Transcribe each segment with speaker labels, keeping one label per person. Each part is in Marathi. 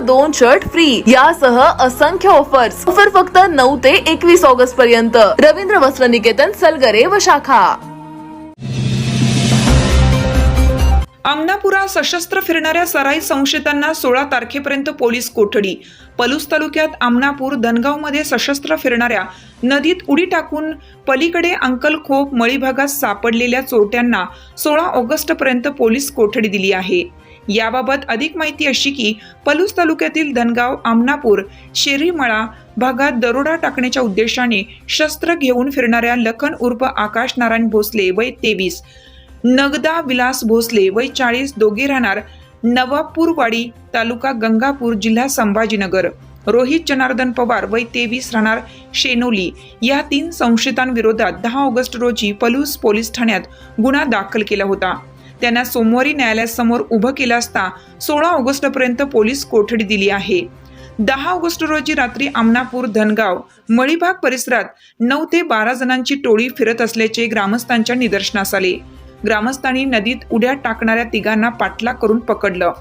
Speaker 1: दोन शर्ट फ्री यासह असंख्य ऑफर्स ऑफर फक्त नऊ ते एकवीस ऑगस्ट पर्यंत. रवींद्र वस्त्र निकेतन सलगरे व शाखा.
Speaker 2: आमनापुरा सशस्त्र फिरणाऱ्या सराई संशयितांना सोळा तारखेपर्यंत पोलीस कोठडी. पलूस तालुक्यात आमनापूर धनगावमध्ये सशस्त्र फिरणाऱ्या नदीत उडी टाकून पलीकडे अंकलखोप मळी भागात सापडलेल्या चोरट्यांना सोळा ऑगस्टपर्यंत पोलीस कोठडी दिली आहे. याबाबत अधिक माहिती अशी की पलूस तालुक्यातील धनगाव आमनापूर शेरीमळा भागात दरोडा टाकण्याच्या उद्देशाने शस्त्र घेऊन फिरणाऱ्या लखन उर्फ आकाश नारायण भोसले वय तेवीस नगदा विलास भोसले वय चाळीस दोघे राहणार नवापूरवाडी तालुका गंगापूर जिल्हा संभाजीनगर. रोहित जनार्दन पवार वय तेवीस राहणार शेनोली. या तीन संशयितांविरोधात दहा ऑगस्ट रोजी पलूस पोलीस ठाण्यात गुन्हा दाखल केला होता. त्यांना सोमवारी न्यायालयासमोर उभं केलं असता सोळा ऑगस्टपर्यंत पोलीस कोठडी दिली आहे. दहा ऑगस्ट रोजी रात्री आमनापूर धनगाव मळीबाग परिसरात नऊ ते बारा जणांची टोळी फिरत असल्याचे ग्रामस्थांच्या निदर्शनास आले. ग्रामस्थांनी नदीत उड्या टाकणाऱ्या तिघांना पाठलाग करून पकडलं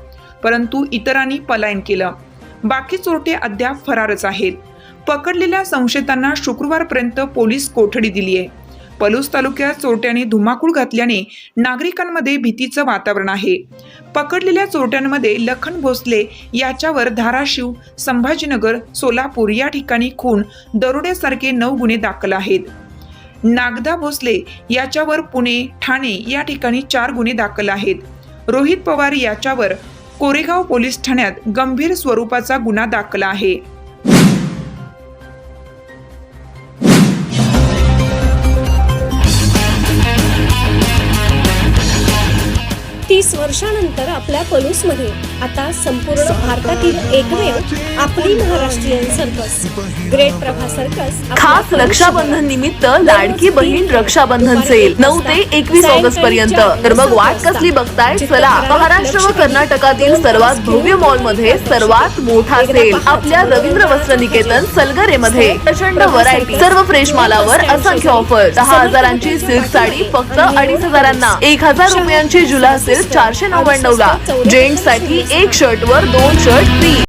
Speaker 2: परंतु इतरांनी पलायन केलं. बाकी चोरटे अद्याप फरारच आहेत. पकडलेल्या संशयितांना शुक्रवारपर्यंत पोलीस कोठडी दिली आहे पलूस तालुक्यात चोरट्यांनी धुमाकूळ घातल्याने नागरिकांमध्ये भीतीचं वातावरण आहे. पकडलेल्या चोरट्यांमध्ये लखन भोसले याच्यावर धाराशिव संभाजीनगर सोलापूर या ठिकाणी खून दरोड्यासारखे नऊ गुन्हे दाखल आहेत. नागदा भोसले याच्यावर पुणे ठाणे या ठिकाणी चार गुन्हे दाखल आहेत. रोहित पवार याच्यावर कोरेगाव पोलीस ठाण्यात गंभीर स्वरूपाचा गुन्हा दाखल आहे.
Speaker 3: वर्षानंतर आपल्या पलूसमध्ये आता संपूर्ण भारतातील एकमेव आपली Maharashtrian circus great Prabha circus
Speaker 1: खास रक्षाबंधन निमित्त लाडकी बहीण रक्षाबंधन सेल नऊ ते एकवीस ऑगस्ट पर्यंत. तर मग वाट कसली बघताय? चला महाराष्ट्र व कर्नाटकातील सर्वात भव्य मॉलमध्ये सर्वात मोठा सेल. आपल्या रवींद्र वस्त्र निकेतन सलगरे मध्ये प्रचंड व्हरायटी सर्व फ्रेश मालावर असंख्य ऑफर दहा हजारांची सिल्क साडी फक्त अडीच हजारांना. एक हजार रुपयांची जुला सिल्क चारशे नव्याण्णव ला जेंटसाठी एक शर्ट वर दोन शर्ट फ्री